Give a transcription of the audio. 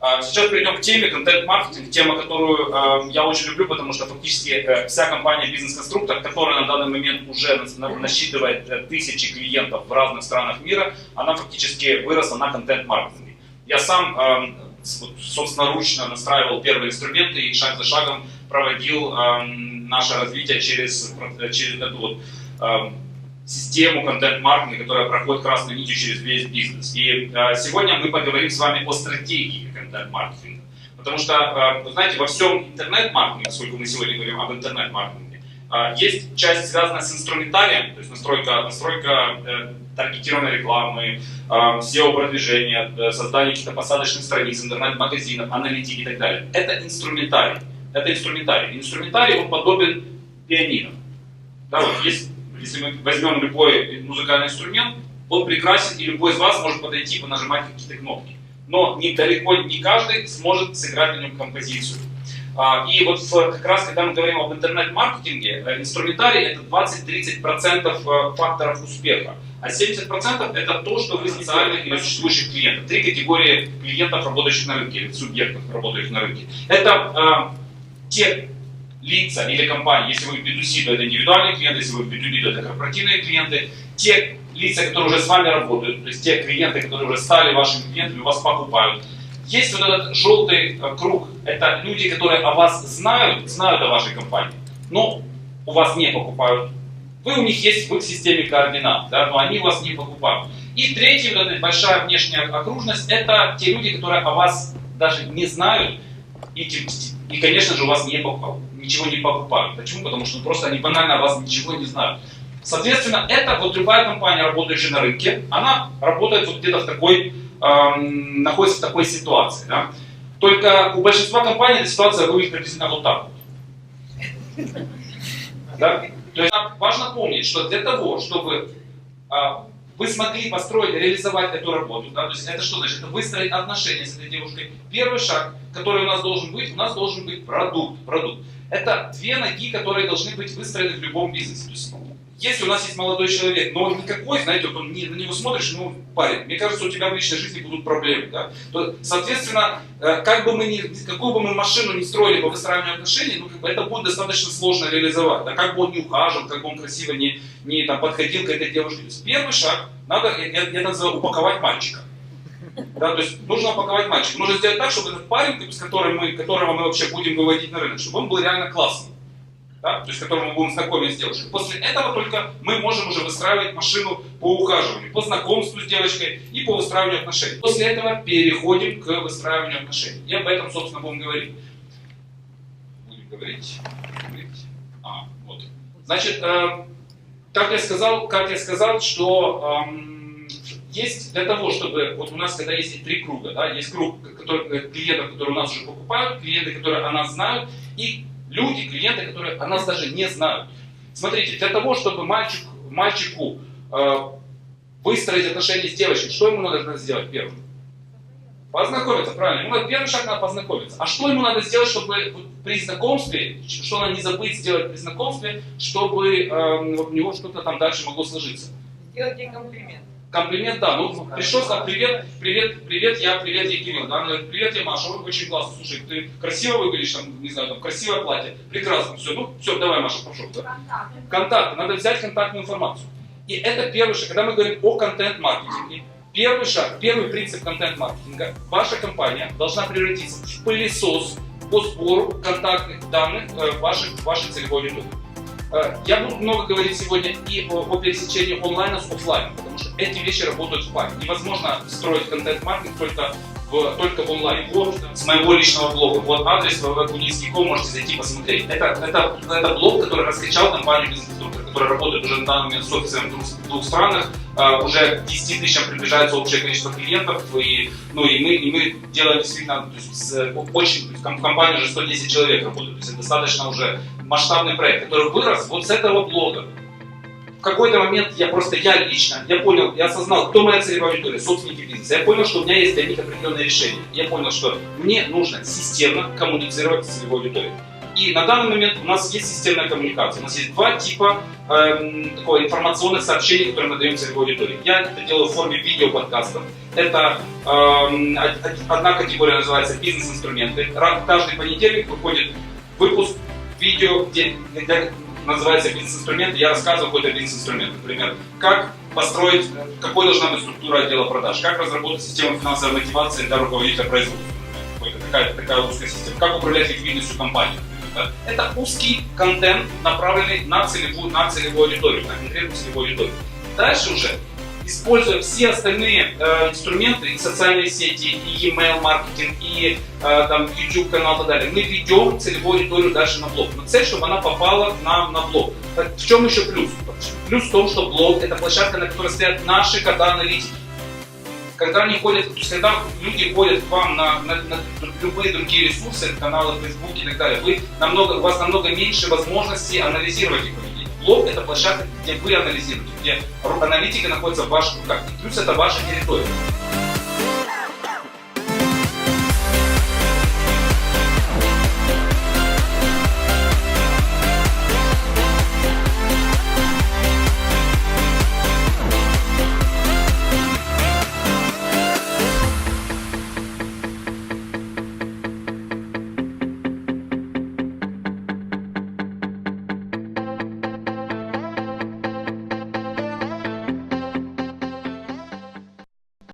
А, Сейчас перейдем к теме контент-маркетинг, тема, которую э, я очень люблю, потому что фактически э, вся компания «Бизнес-конструктор», которая на данный момент уже нас- на- насчитывает э, тысячи клиентов в разных странах мира, она фактически выросла на контент-маркетинге. Я сам, э, вот, собственноручно настраивал первые инструменты и шаг за шагом проводил э, наше развитие через, про- через эту вот э, систему контент-маркетинга, которая проходит красной нитью через весь бизнес. И э, сегодня мы поговорим с вами о стратегии контент-маркетинга. Потому что, э, вы знаете, во всем интернет-маркетинге, поскольку мы сегодня говорим об интернет-маркетинге, э, есть часть, связанная с инструментарием, то есть настройка, настройка э, таргетированной рекламы, э, SEO-продвижения, э, создание каких-то посадочных страниц, интернет-магазинов, аналитики и так далее. Это инструментарий. Это инструментарий. Инструментарий, он подобен пианино. Да, вот есть, если мы возьмем любой музыкальный инструмент, он прекрасен, и любой из вас может подойти и понажимать какие-то кнопки. Но не, далеко не каждый сможет сыграть на нем композицию. А, И вот как раз, когда мы говорим об интернет-маркетинге, э, инструментарий это 20-30% э, факторов успеха. А 70% это то, что вы социальных или существующих клиентов. Три категории клиентов, работающих на рынке, или субъектов, работающих на рынке. Это э, те лица или компании, если вы в B2C, то это индивидуальные клиенты, если вы в B2B, то это корпоративные клиенты, те лица, которые уже с вами работают, то есть те клиенты, которые уже стали вашими клиентами, вас покупают. Есть вот этот желтый э, круг, это люди, которые о вас знают, знают о вашей компании, но у вас не покупают. Вы у них есть в их системе координат, да, но они вас не покупают. И третья вот эта большая внешняя окружность, это те люди, которые о вас даже не знают, и, тем- и конечно же, у вас не покупают, ничего не покупают. Почему? Потому что просто они банально о вас ничего не знают. Соответственно, это вот любая компания, работающая на рынке, она работает вот где-то в такой, эм, находится в такой ситуации. Да? Только у большинства компаний эта ситуация выглядит приблизительно вот так вот. Да? То есть важно помнить, что для того, чтобы а, вы смогли построить, реализовать эту работу, да, то есть это что значит? Это выстроить отношения с этой девушкой. Первый шаг, который у нас должен быть, у нас должен быть продукт. продукт. Это две ноги, которые должны быть выстроены в любом бизнесе. То есть, если у нас есть молодой человек, но он никакой, знаете, вот он не, на него смотришь, ну, парень, мне кажется, у тебя в личной жизни будут проблемы, да, то, соответственно, э, как бы мы ни, какую бы мы машину не строили по выстраиванию отношений, ну, как бы это будет достаточно сложно реализовать, да, как бы он не ухаживал, как бы он красиво не, не там, подходил к этой девушке. То есть первый шаг, надо, я, я, я называю, упаковать мальчика. Да, то есть нужно упаковать мальчика. Нужно сделать так, чтобы этот парень, с которым мы, которого мы вообще будем выводить на рынок, чтобы он был реально классный да, то есть которому мы будем знакомить с девушкой. После этого только мы можем уже выстраивать машину по ухаживанию, по знакомству с девочкой и по выстраиванию отношений. После этого переходим к выстраиванию отношений. И об этом, собственно, будем говорить. Будем говорить. говорить. А, вот. Значит, э, как я сказал, как я сказал, что эм, есть для того, чтобы вот у нас, когда есть три круга, да, есть круг который, э, клиентов, которые у нас уже покупают, клиенты, которые о нас знают, и люди, клиенты, которые о нас даже не знают. Смотрите, для того, чтобы мальчик, мальчику э, выстроить отношения с девочкой, что ему надо сделать первым? Познакомиться, правильно. Ему первый шаг надо познакомиться. А что ему надо сделать, чтобы при знакомстве, что надо не забыть сделать при знакомстве, чтобы э, у него что-то там дальше могло сложиться? Сделать ей комплимент. Комплимент, да. Ну, пришел, сказал, привет, привет, привет, я, привет, я Кирилл. Да? Она говорит, привет, я Маша, ой, очень классно. Слушай, ты красиво выглядишь, там, не знаю, там, красивое платье. Прекрасно, все, ну, все, давай, Маша, пошел. Да? Контакты, надо взять контактную информацию. И это первый шаг. Когда мы говорим о контент-маркетинге, первый шаг, первый принцип контент-маркетинга, ваша компания должна превратиться в пылесос по сбору контактных данных э, вашей, вашей целевой аудитории. Э, Я буду много говорить сегодня и о, о пересечении онлайна с офлайном, потому что эти вещи работают в паре. Невозможно строить контент-маркетинг только в, только в онлайне. Вот с моего личного блога. Вот адрес www.kuniski.com, можете зайти посмотреть. Это, это, это блог, который раскачал компанию бизнес-инструктор, которая работает уже на данный момент с офисом в двух, в двух странах. А, уже к 10 тысячам приближается общее количество клиентов. И, ну, и, мы, и мы делаем действительно то есть, с, очень, то есть, уже 110 человек работает. То есть достаточно уже масштабный проект, который вырос вот с этого блога. В какой-то момент я просто, я лично, я понял, я осознал, кто моя целевая аудитория, собственники бизнеса. Я понял, что у меня есть для них определенные решения. Я понял, что мне нужно системно коммуницировать с целевой аудиторией. И на данный момент у нас есть системная коммуникация. У нас есть два типа эм, такого информационных сообщений, которые мы даем целевой аудитории. Я это делаю в форме видеоподкастов. Это эм, од- од- одна категория называется бизнес-инструменты. Каждый понедельник выходит выпуск видео, где, где называется бизнес-инструмент. Я рассказываю какой-то бизнес-инструмент. Например, как построить, какой должна быть структура отдела продаж, как разработать систему финансовой мотивации для руководителя производства. Какой-то Такая, узкая система. Как управлять ликвидностью компании. Это узкий контент, направленный на целевую, на целевую аудиторию, на конкретную целевую аудиторию. Дальше уже, используя все остальные э, инструменты, и социальные сети, и email маркетинг, и э, там YouTube канал и так далее, мы ведем целевую аудиторию дальше на блог. Но цель, чтобы она попала к нам на блог. Так В чем еще плюс? Плюс в том, что блог это площадка, на которой стоят наши кода-аналитики когда они ходят, то есть когда люди ходят к вам на, на- на любые другие ресурсы, каналы Facebook и так далее, вы намного, у вас намного меньше возможностей анализировать их. Блог это площадка, где вы анализируете, где аналитика находится в ваших руках. И плюс это ваша территория.